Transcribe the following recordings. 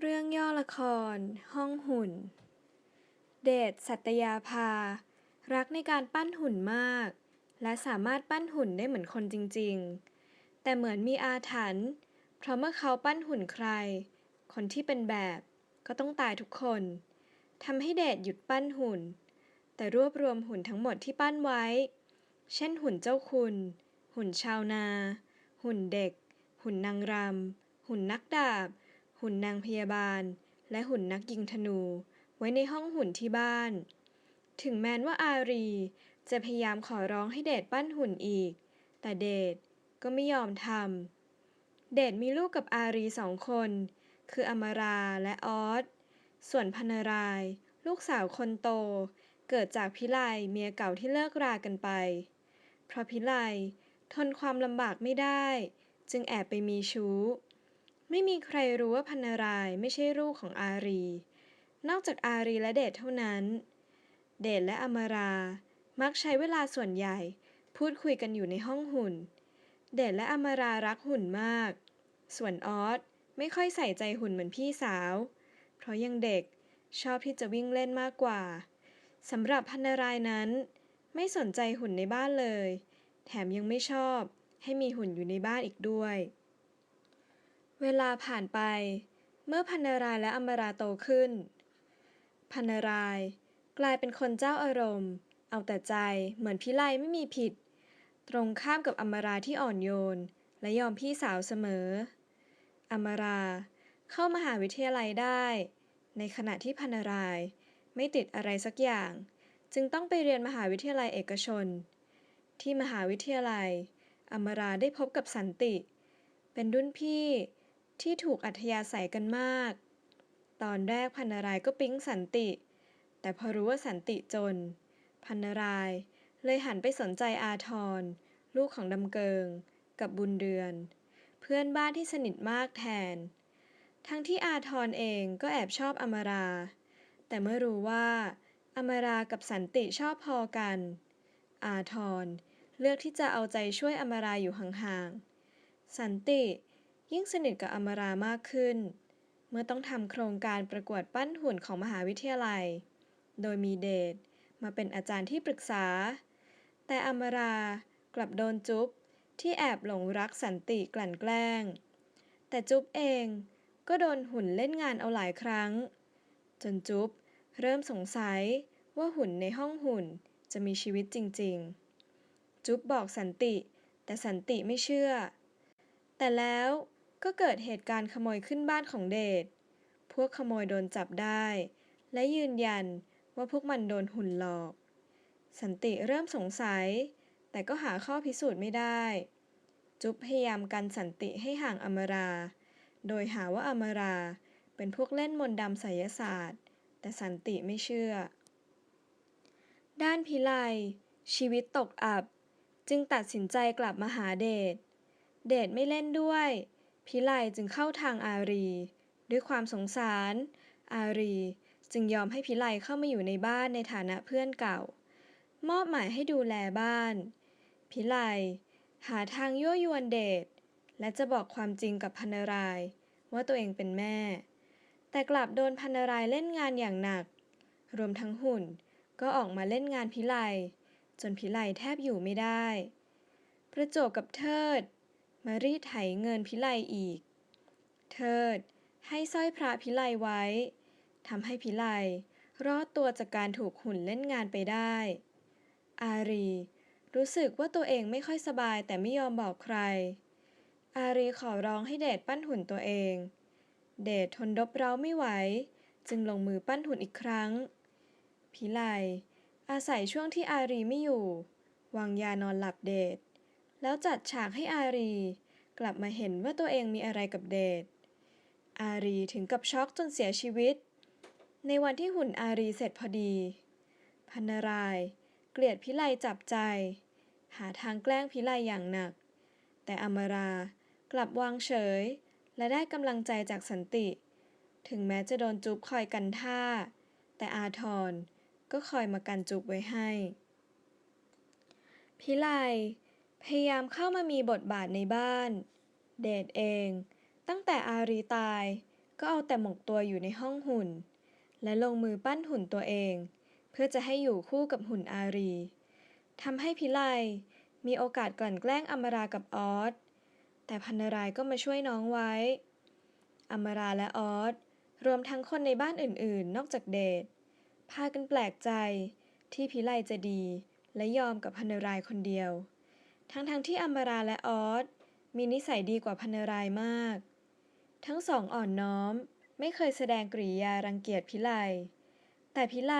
เรื่องย่อละคร ห้องหุ่น เดช สัตยาภา รักในการปั้นหุ่นมาก และสามารถปั้นหุ่นได้เหมือนคนจริง ๆ แต่เหมือนมีอาถรรพ์เพราะเมื่อเขาปั้นหุ่นใคร คนที่เป็นแบบก็ต้องตายทุกคนทำให้เดชหยุดปั้นหุ่น แต่รวบรวมหุ่นทั้งหมดที่ปั้นไว้ เช่นหุ่นเจ้าคุณ หุ่นชาวนา หุ่นเด็ก หุ่นนางรำหุ่นนักดาบ หุ่นนางพยาบาล และหุ่นนักยิงธนู ไว้ในห้องหุ่นที่บ้าน ถึงแม้ว่าอารี จะพยายามขอร้องให้เดชปั้นหุ่นอีก แต่เดชก็ไม่ยอมทำ เดชมีลูกกับอารีสองคน คืออมราและออส ส่วนพนาราย ลูกสาวคนโต เกิดจากพิไลเมียเก่าที่เลิกรากันไป เพราะพิไลทนความลำบากไม่ได้ จึงแอบไปมีชู้ ไม่มีใครรู้ว่าพันารายไม่ใช่ลูกของอารี นอกจากอารีและเดชเท่านั้น เดชและอมรา มักใช้เวลาส่วนใหญ่ พูดคุยกันอยู่ในห้องหุ่น เดชและอมรารักหุ่นมาก ส่วนออสไม่ค่อยใส่ใจหุ่นเหมือนพี่สาว เพราะยังเด็กชอบที่จะวิ่งเล่นมากกว่าสำหรับพันารายนั้น ไม่สนใจหุ่นในบ้านเลย แถมยังไม่ชอบให้มีหุ่นอยู่ในบ้านอีกด้วย เวลาผ่านไป เมื่อพันารายและอมราโตขึ้น พันารายกลายเป็นคนเจ้าอารมณ์ เอาแต่ใจเหมือนพิไลไม่มีผิด ตรงข้ามกับอมราที่อ่อนโยน และยอมพี่สาวเสมออมราเข้ามหาวิทยาลัยได้ ในขณะที่พันารายไม่ติดอะไรสักอย่าง จึงต้องไปเรียนมหาวิทยาลัยเอกชน ที่มหาวิทยาลัย อมราได้พบกับสันติ เป็นรุ่นพี่ ที่ถูกอัธยาศัยกันมาก ตอนแรกพันารายก็ปิ๊งสันติ แต่พอรู้ว่าสันติจน พันารายเลยหันไปสนใจอาทร ลูกของดำเกิง กับบุญเดือน เพื่อนบ้านที่สนิทมากแทน ทั้งที่อาทรเองก็แอบชอบอมรา แต่เมื่อรู้ว่า อมรากับสันติชอบพอกัน อาทรเลือกที่จะเอาใจช่วยอมราอยู่ห่างๆสันติ ยิ่งสนิทกับอมรามากขึ้น เมื่อต้องทำโครงการประกวดปั้นหุ่นของมหาวิทยาลัย โดยมีเดชมาเป็นอาจารย์ที่ปรึกษา แต่อมรากลับโดนจุ๊บที่แอบหลงรักสันติกลั่นแกล้ง แต่จุ๊บเองก็โดนหุ่นเล่นงานเอาหลายครั้ง จนจุ๊บเริ่มสงสัยว่าหุ่นในห้องหุ่นจะมีชีวิตจริง ๆ จุ๊บบอกสันติ แต่สันติไม่เชื่อ แต่แล้ว ก็เกิดเหตุการณ์ขโมยขึ้นบ้านของเดช พวกขโมยโดนจับได้ และยืนยันว่าพวกมันโดนหุ่นหลอก สันติเริ่มสงสัย แต่ก็หาข้อพิสูจน์ไม่ได้ จุ๊บพยายามกันสันติให้ห่างอมรา โดยหาว่าอมราเป็นพวกเล่นมนต์ดำไสยศาสตร์ แต่สันติไม่เชื่อ ด้านพิไลชีวิตตกอับ จึงตัดสินใจกลับมาหาเดช เดชไม่เล่นด้วย พิไลจึงเข้าทางอารี ด้วยความสงสาร อารีจึงยอมให้พิไลเข้ามาอยู่ในบ้านในฐานะเพื่อนเก่า มอบหมายให้ดูแลบ้าน พิไลหาทางยั่วยวนเดชและจะบอกความจริงกับพันาราย ว่าตัวเองเป็นแม่ แต่กลับโดนพันารายเล่นงานอย่างหนัก รวมทั้งหุ่นก็ออกมาเล่นงานพิไลจนพิไลแทบอยู่ไม่ได้ ประจวบกับเทิด มารีดไถเงินพิไลอีก เทิด ให้สร้อยพระพิไลไว้ทำให้พิไลรอดตัวจากการถูกหุ่นเล่นงานไปได้ อารี รู้สึกว่าตัวเองไม่ค่อยสบายแต่ไม่ยอมบอกใคร อารีขอร้องให้เดชปั้นหุ่นตัวเอง เดชทนรบเร้าไม่ไหว จึงลงมือปั้นหุ่นอีกครั้ง พิไลอาศัยช่วงที่อารีไม่อยู่ วางยานอนหลับเดช แล้วจัดฉากให้อารี กลับมาเห็นว่าตัวเองมีอะไรกับเดช อารีถึงกับช็อกจนเสียชีวิต ในวันที่หุ่นอารีเสร็จพอดี พันราย เกลียดพิไลจับใจ หาทางแกล้งพิไลอย่างหนัก แต่อมรากลับวางเฉย และได้กำลังใจจากสันติ ถึงแม้จะโดนจุ๊บคอยกันท่า แต่อาทรก็คอยมากันจุ๊บไว้ให้ พิไล พยายามเข้ามามีบทบาทในบ้าน เดชเอง ตั้งแต่อารีตาย ก็เอาแต่หมกตัวอยู่ในห้องหุ่น และลงมือปั้นหุ่นตัวเอง เพื่อจะให้อยู่คู่กับหุ่นอารีทำให้พิไลมีโอกาสกลั่นแกล้งอมรากับออสแต่พันรายก็มาช่วยน้องไว้ อมราและออสรวมทั้งคนในบ้านอื่นๆ นอกจากเดทพากันแปลกใจที่พิไลจะดี และยอมกับพันรายคนเดียว ทั้งๆที่อมราและออสมีนิสัยดีกว่าพันรายมาก ทั้งสองอ่อนน้อมไม่เคยแสดงกริยารังเกียจพิไล แต่พิไล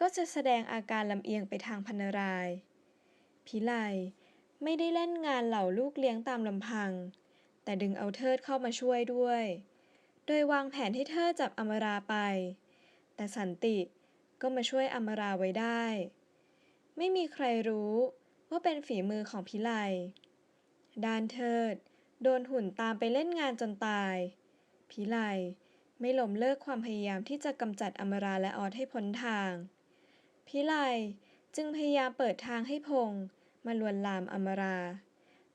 ก็จะแสดงอาการลำเอียงไปทางพันราย พิไลไม่ได้เล่นงานเหล่าลูกเลี้ยงตามลำพัง แต่ดึงเอาเทิดเข้ามาช่วยด้วย โดยวางแผนให้เทิดจับอมราไป แต่สันติก็มาช่วยอมราไว้ได้ ไม่มีใครรู้ ว่าเป็นฝีมือของพิไลด้านเทิด โดนหุ่นตามไปเล่นงานจนตาย พิไลไม่ล้มเลิกความพยายามที่จะกำจัดอมราและออสให้พ้นทาง พิไลจึงพยายามเปิดทางให้พงมาลวนลามอมรา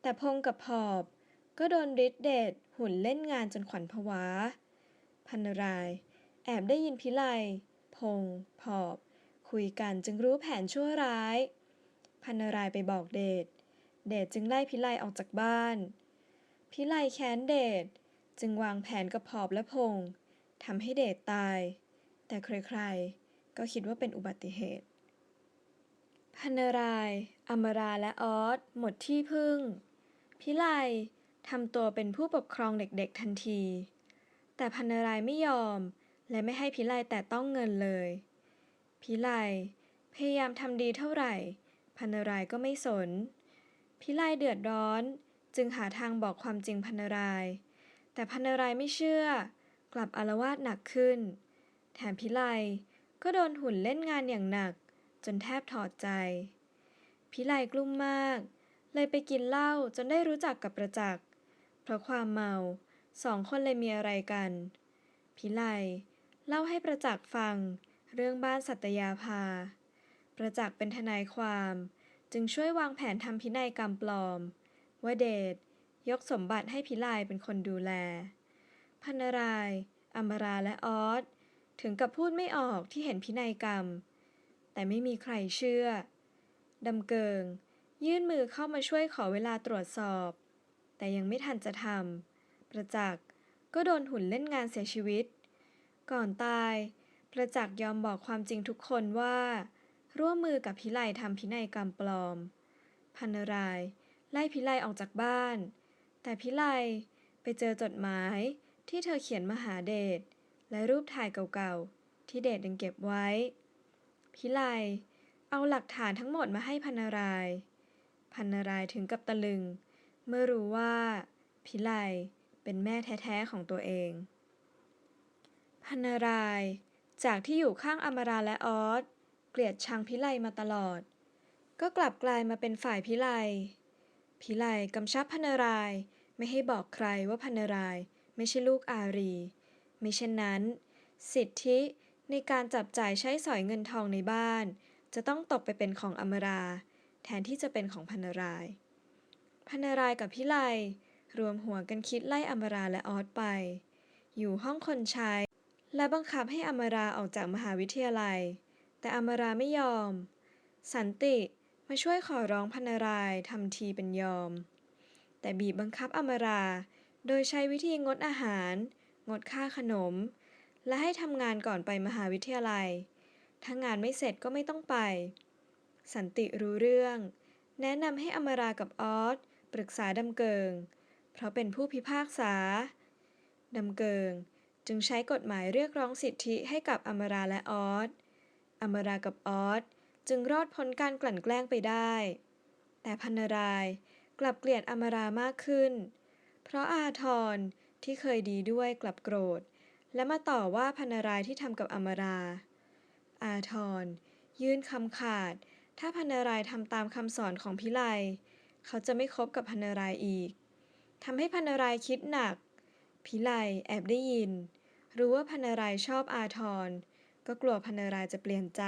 แต่พงกับพอบก็โดนฤทธิเดชหุ่นเล่นงานจนขวัญผวา พันราย แอบได้ยินพิไลพง พอบ คุยกันจึงรู้แผนชั่วร้าย พันนารายไปบอกเดช เดชจึงไล่พิไลออกจากบ้าน พิไลแค้นเดชจึงวางแผนกับพอบและพงทำให้เดชตาย แต่ใครๆ ก็คิดว่าเป็นอุบัติเหตุ พันนาราย อมราและออสหมดที่พึ่ง พิไลทำตัวเป็นผู้ปกครองเด็กๆทันที แต่พันนารายไม่ยอม และไม่ให้พิไลแต่ต้องเงินเลย พิไลพยายามทำดีเท่าไหร่ พันรายก็ไม่สน พิไลเดือดร้อน จึงหาทางบอกความจริงพันราย แต่พันรายไม่เชื่อ กลับอารวาสหนักขึ้น แถมพิไลก็โดนหุ่นเล่นงานอย่างหนัก จนแทบถอดใจ พิไลกลุ้มมาก เลยไปกินเหล้าจนได้รู้จักกับประจักษ์ เพราะความเมาสองคนเลยมีอะไรกัน พิไลเล่าให้ประจักษ์ฟัง เรื่องบ้านสัตยาภา ประจักษ์เป็นทนายความ จึงช่วยวางแผนทำพินัยกรรมปลอม ว่าเดชยกสมบัติให้พิไลเป็นคนดูแล พันราย อมราและออสถึงกับพูดไม่ออกที่เห็นพินัยกรรม แต่ไม่มีใครเชื่อ ดำเกิง ยื่นมือเข้ามาช่วยขอเวลาตรวจสอบ แต่ยังไม่ทันจะทำประจักษ์ก็โดนหุ่นเล่นงานเสียชีวิต ก่อนตาย ประจักษ์ยอมบอกความจริงทุกคนว่า ร่วมมือกับพิไลทำพินัยกรรมปลอม พันราย ไล่พิไลออกจากบ้าน แต่พิไลไปเจอจดหมายที่เธอเขียนมาหาเดชและรูปถ่ายเก่าๆ ที่เดชยังเก็บไว้ พิไลเอาหลักฐานทั้งหมดมาให้พันราย พันรายถึงกับตะลึง เมื่อรู้ว่า พิไลเป็นแม่แท้ๆของตัวเอง พันรายจากที่อยู่ข้างอมราและออส เกลียดชังพิไลมาตลอด ก็กลับกลายมาเป็นฝ่ายพิไล พิไลกำชับพันรายไม่ให้บอกใครว่าพันรายไม่ใช่ลูกอารี ไม่เช่นนั้น สิทธิในการจับจ่ายใช้สอยเงินทองในบ้าน จะต้องตกไปเป็นของอมรา แทนที่จะเป็นของพันรายพันรายกับพิไลรวมหัวกันคิดไล่อมราและออสไป อยู่ห้องคนใช้ และบังคับให้อมราออกจากมหาวิทยาลัย แต่อมาราไม่ยอม สันติมาช่วยขอร้องพันารายทำทีเป็นยอม แต่บีบบังคับอมารา โดยใช้วิธีงดอาหาร งดค่าขนม และให้ทำงานก่อนไปมหาวิทยาลัย ถ้างานไม่เสร็จก็ไม่ต้องไป สันติรู้เรื่อง แนะนำให้อมารากับออสปรึกษาดำเกิง เพราะเป็นผู้พิพากษาดำเกิงจึงใช้กฎหมายเรียกร้องสิทธิให้กับอมราและออส อมรากับออสจึงรอดพ้นการกลั่นแกล้งไปได้ แต่พันรายกลับเกลียดอมรามากขึ้น เพราะอาทรที่เคยดีด้วยกลับโกรธ และมาต่อว่าพันรายที่ทำกับอมรา อาทรยื่นคำขาด ถ้าพันรายทำตามคำสอนของพิไลเขาจะไม่คบกับพันรายอีกทำให้พันรายคิดหนัก พิไลแอบได้ยิน รู้ว่าพันรายชอบอาทร ก็กลัวพันรายจะเปลี่ยนใจ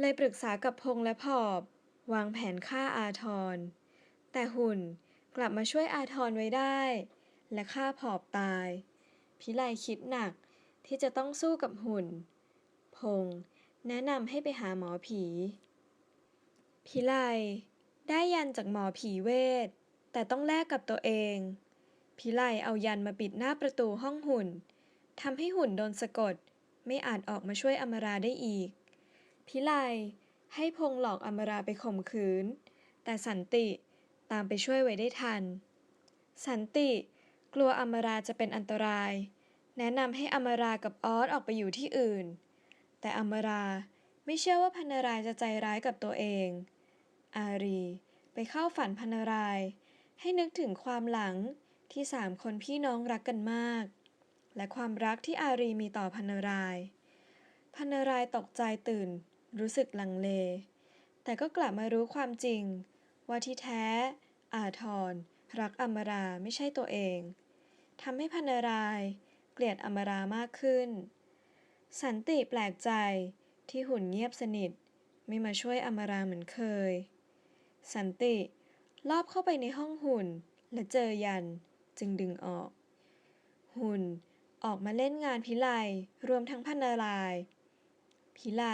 เลยปรึกษากับพงษ์และพอบ วางแผนฆ่าอาทร แต่หุ่นกลับมาช่วยอาทรไว้ได้ และฆ่าพอบตาย พิไลคิดหนักที่จะต้องสู้กับหุ่น พงษ์แนะนำให้ไปหาหมอผี พิไลได้ยันจากหมอผีเวท แต่ต้องแลกกับตัวเอง พิไลเอายันมาปิดหน้าประตูห้องหุ่นทำให้หุ่นโดนสะกด ไม่อาจออกมาช่วยอมราได้อีก พิไลให้พงหลอกอมราไปข่มขืน แต่สันติตามไปช่วยไว้ได้ทัน สันติกลัวอมราจะเป็นอันตราย แนะนำให้อมรากับออสออกไปอยู่ที่อื่น แต่อมราไม่เชื่อว่าพันรายจะใจร้ายกับตัวเอง อารีไปเข้าฝันพันราย ให้นึกถึงความหลังที่สามคนพี่น้องรักกันมาก และความรักที่อารีมีต่อพันรายพันรายตกใจตื่น รู้สึกลังเล แต่ก็กลับมารู้ความจริง ว่าที่แท้ อาทร รักอมราไม่ใช่ตัวเองทำให้พันราย เกลียดอมรามากขึ้น สันติแปลกใจที่หุ่นเงียบสนิท ไม่มาช่วยอมราเหมือนเคย สันติลอบเข้าไปในห้องหุ่นและเจอยันจึงดึงออก หุ่น ออกมาเล่นงานพิไลรวมทั้งพันนารายพิไล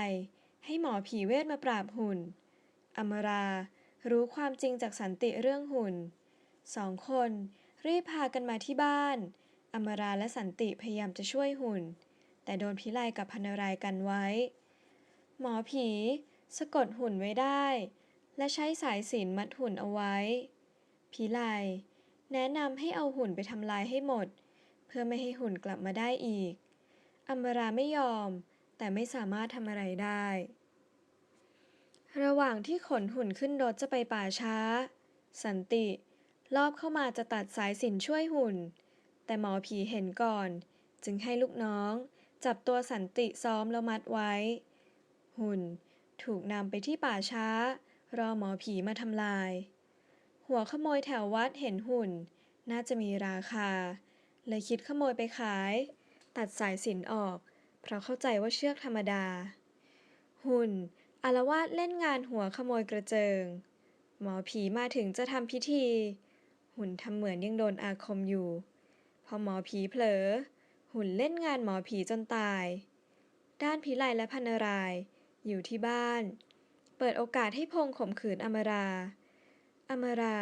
ให้หมอผีเวทมาปราบหุ่น อมรารู้ความจริงจากสันติเรื่องหุ่น สองคนรีบพากันมาที่บ้าน อมราและสันติพยายามจะช่วยหุ่น แต่โดนพิไลกับพันนารายกันไว้ หมอผีสะกดหุ่นไว้ได้ และใช้สายสิญจนมัดหุ่นเอาไว้ พิไลแนะนำให้เอาหุ่นไปทำลายให้หมด พื่อไม่ให้หุ่นกลับมาได้อีก อัมราไม่ยอม แต่ไม่สามารถทำอะไรได้ ระหว่างที่ขนหุ่นขึ้นรถจะไปป่าช้า สันติลอบเข้ามาจะตัดสายสินช่วยหุ่น แต่หมอผีเห็นก่อน จึงให้ลูกน้อง จับตัวสันติซ้อมแล้วมัดไว้ หุ่นถูกนำไปที่ป่าช้า รอหมอผีมาทำลาย หัวขโมยแถววัดเห็นหุ่น น่าจะมีราคา เลยคิดขโมยไปขาย ตัดสายสิญจนออก เพราะเข้าใจว่าเชือกธรรมดา หุ่นอารวาสเล่นงานหัวขโมยกระเจิง หมอผีมาถึงจะทำพิธี หุ่นทำเหมือนยังโดนอาคมอยู่ พอหมอผีเผลอ หุ่นเล่นงานหมอผีจนตาย ด้านพิไลและพันรายอยู่ที่บ้าน เปิดโอกาสให้พงข่มขืนอมรา อมรา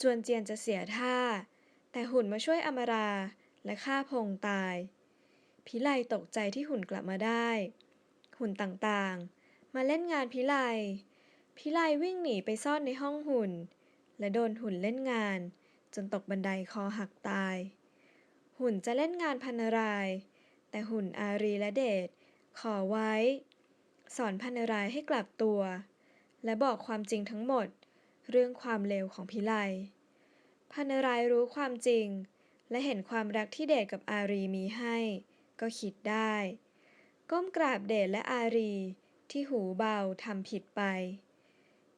จวนเจียนจะเสียท่า แต่หุ่นมาช่วยอมราและฆ่าพงตาย พิไลตกใจที่หุ่นกลับมาได้ หุ่นต่างๆ มาเล่นงานพิไล พิไลวิ่งหนีไปซ่อนในห้องหุ่น และโดนหุ่นเล่นงาน จนตกบันไดคอหักตาย หุ่นจะเล่นงานพันราย แต่หุ่นอารีและเดชขอไว้ สอนพันรายให้กลับตัว และบอกความจริงทั้งหมด เรื่องความเลวของพิไล พันรายรู้ความจริง และเห็นความรักที่เดชกับอารีมีให้ ก็คิดได้ ก้มกราบเดชและอารีที่หูเบาทำผิดไป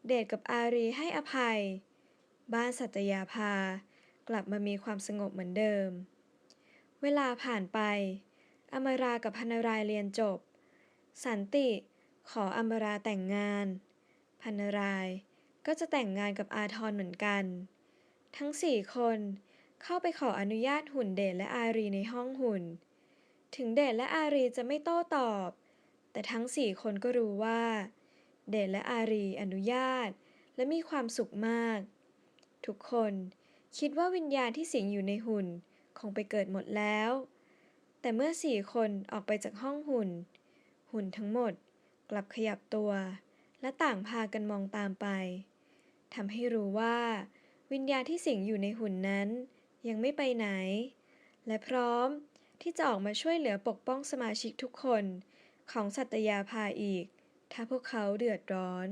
เดชกับอารีให้อภัย บ้านสัตยาภากลับมามีความสงบเหมือนเดิม เวลาผ่านไป อมรากับพันรายเรียนจบ สันติขออมราแต่งงาน พันรายก็จะแต่งงานกับอาทรเหมือนกัน ทั้งสี่คนเข้าไปขออนุญาตหุ่นเดชและอารีในห้องหุ่น ถึงเดชและอารีจะไม่โต้ตอบ แต่ทั้งสี่คนก็รู้ว่า เดชและอารีอนุญาตและมีความสุขมาก ทุกคนคิดว่าวิญญาณที่สิงอยู่ในหุ่นคงไปเกิดหมดแล้ว แต่เมื่อสี่คนออกไปจากห้องหุ่น หุ่นทั้งหมดกลับขยับตัว และต่างพากันมองตามไปทำให้รู้ว่า วิญญาณที่สิงอยู่ในหุ่นนั้น ยังไม่ไปไหน และพร้อมที่จะออกมาช่วยเหลือปกป้องสมาชิกทุกคนของสัตยาภาอีก ถ้าพวกเขาเดือดร้อน